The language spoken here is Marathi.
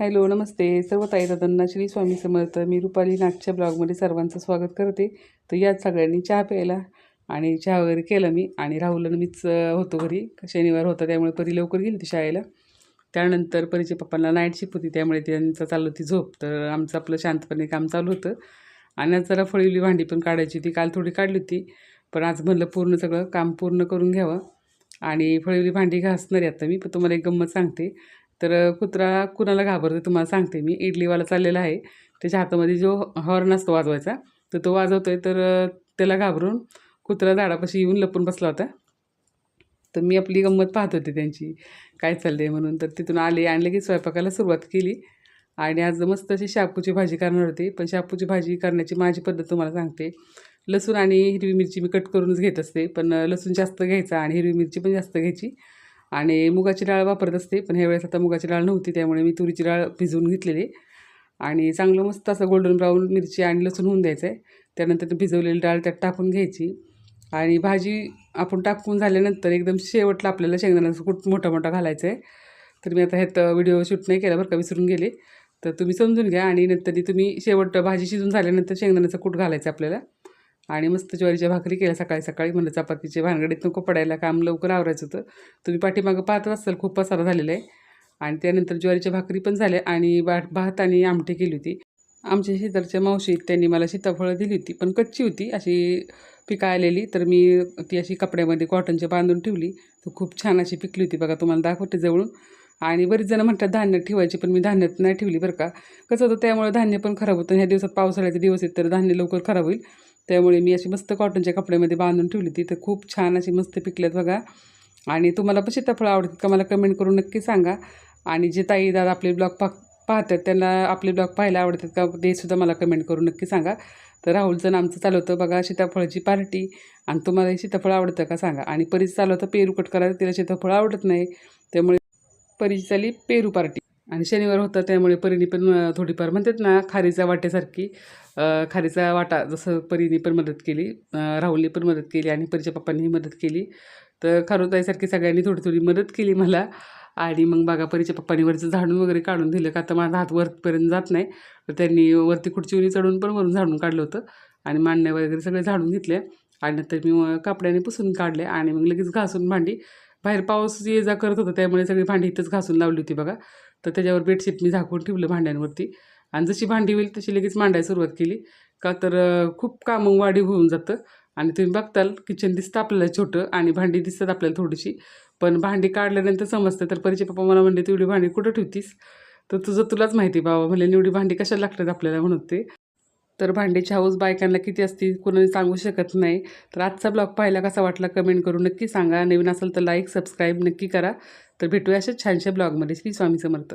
हॅलो नमस्ते. सर्व ताई दादांना श्री स्वामी समर्थ. मी रुपाली नागच्या ब्लॉगमध्ये सर्वांचं स्वागत करते. तर याच सगळ्यांनी चहा प्यायला आणि चहा वगैरे केला मी आणि राहुल आणि मीच होतो घरी. शनिवार होता त्यामुळे परी लवकर गेली होती शाळेला. त्यानंतर परीच्या पप्पांना नाईट शिफ्ट होती त्यामुळे त्यांचा चालू होती झोप. तर आमचं आपलं शांतपणे काम चालू होतं. आणि आज जरा फळीवली भांडी पण काढायची होती. काल थोडी काढली होती. पण आज म्हणलं पूर्ण सगळं काम पूर्ण करून घ्यावं. आणि फळीवली भांडी घासणार आहे आता मी पण तुम्हाला एक गंमत सांगते. तर कुत्रा कुणाला घाबरतो तुम्हाला सांगते मी. इडलीवाला चाललेला आहे. त्याच्या हातामध्ये जो हॉर्न असतो वाजवायचा तर तो वाजवतो आहे तर त्याला घाबरून कुत्रा झाडापाशी येऊन लपून बसला होता. तर मी आपली गंमत पाहत होते त्यांची. काय चाललं आहे म्हणून. तर तिथून आले आणि लगेच स्वयंपाकाला सुरुवात केली. आणि आज मस्त अशी शापूची भाजी करणार होती. पण शापूची भाजी करण्याची माझी पद्धत तुम्हाला सांगते. लसूण आणि हिरवी मिरची मी कट करूनच घेत असते. पण लसूण जास्त घ्यायचा आणि हिरवी मिरची पण जास्त घ्यायची. आणि मुगाची डाळ वापरत असते पण ह्या वेळेस आता मुगाची डाळ नव्हती त्यामुळे मी तुरीची डाळ भिजवून घेतलेली. आणि चांगलं मस्त असं गोल्डन ब्राऊन मिरची आणि लसूण होऊन द्यायचं आहे त्यानंतर भिजवलेली डाळ त्यात टाकून घ्यायची. आणि भाजी आपण टाकून झाल्यानंतर एकदम शेवटला आपल्याला शेंगदाण्याचं कुट मोठा मोठा घालायचं आहे तर मी आता ह्यात व्हिडिओ शूट नाही केला बरं का विसरून गेले. तर तुम्ही समजून घ्या आणि नंतर तुम्ही शेवट भाजी शिजून झाल्यानंतर शेंगदाण्याचं कूट घालायचं आहे आपल्याला. आणि मस्त ज्वारीच्या भाकरी केल्या सकाळी सकाळी म्हणलं चपातीचे भानगडीत नको पडायला काम लवकर आवरायचं होतं. तुम्ही पाठीमागं पाहतच असाल खूप पसारा झालेला आहे. आणि त्यानंतर ज्वारीच्या भाकरी पण झाल्या आणि बा भात आणि आमटी केली होती. आमच्या शेजारच्या मावशीत त्यांनी मला सीताफळं दिली होती पण कच्ची होती. अशी पिका आलेली तर मी ती अशी कपड्यामध्ये कॉटनच्या बांधून ठेवली. तर खूप छान अशी पिकली होती बघा तुम्हाला दाखवते जवळून. आणि बरीच जणं म्हणतात धान्य ठेवायची पण मी धान्यात नाही ठेवली बरं का. कसं होतं त्यामुळे धान्य पण खराब होतं ह्या दिवसात पावसाळ्याचे दिवस आहेत तर धान्य लवकर खराब होईल. त्यामुळे मी अशी मस्त कॉटनच्या कपड्यामध्ये बांधून ठेवली. ती तर खूप छान अशी मस्त पिकल्यात बघा. आणि तुम्हाला पण सीताफळं आवडतात का मला कमेंट करून नक्की सांगा. आणि जे ताई दादा आपले ब्लॉग पा पाहतात त्यांना आपले ब्लॉग पाहायला आवडतात का ते सुद्धा मला कमेंट करून नक्की सांगा. तर राहुलचं आमचं चालू होतं बघा सीताफळाची पार्टी आणि तुम्हाला सीताफळ आवडतं का सांगा. आणि परीच चालू होतं पेरू कट करायला तिला सीताफळ आवडत नाही. त्यामुळे परीची चाली पेरू पार्टी आणि शनिवार होता त्यामुळे परीने पण थोडीफार म्हणतात ना खारीचा वाट्यासारखी खारीचा वाटा जसं परीने पण मदत केली राहुलने पण मदत केली आणि परीच्या पप्पांनीही मदत केली. तर खारोताईसारखी सगळ्यांनी थोडी थोडी मदत केली मला आणि मग बघा परीच्या पप्पांनी वरचं झाडून वगैरे काढून दिलं का तर माझा हात वरपर्यंत जात नाही. तर त्यांनी वरती खुर्चीवरी चढून पण वरून झाडून काढलं होतं आणि मांडण्या वगैरे सगळे झाडून घेतले आणि नंतर मी कापड्याने पुसून काढले आणि मग लगेच घासून भांडी. बाहेर पाऊस ये जा करत होता त्यामुळे सगळी भांडी इथंच घासून लावली होती बघा. तर त्याच्यावर बेडशीट मी झाकून ठेवलं भांड्यांवरती. आणि जशी भांडी होईल तशी लगेच मांडायला सुरुवात केली. का तर खूप कामं वाढी होऊन जातं. आणि तुम्ही बघताल किचन दिसतं आपल्याला छोटं आणि भांडी दिसतात आपल्याला थोडीशी. पण भांडी काढल्यानंतर समजतं तर परीचे पप्पा मला म्हणले तेवढी भांडी कुठं ठेवतीस? तर तुझं तुलाच माहिती बाबा. म्हणले एवढी भांडी कशाला लागतात आपल्याला? म्हणत ते तर भांडीची हाऊस बायकांना किती असती कोणाने सांगू शकत नाही. तर आजचा ब्लॉग पाहायला कसा वाटला कमेंट करून नक्की सांगा. नवीन असेल तर लाईक सबस्क्राईब नक्की करा. तर भेटूया अशाच छानशा ब्लॉगमध्ये श्री स्वामी समर्थ.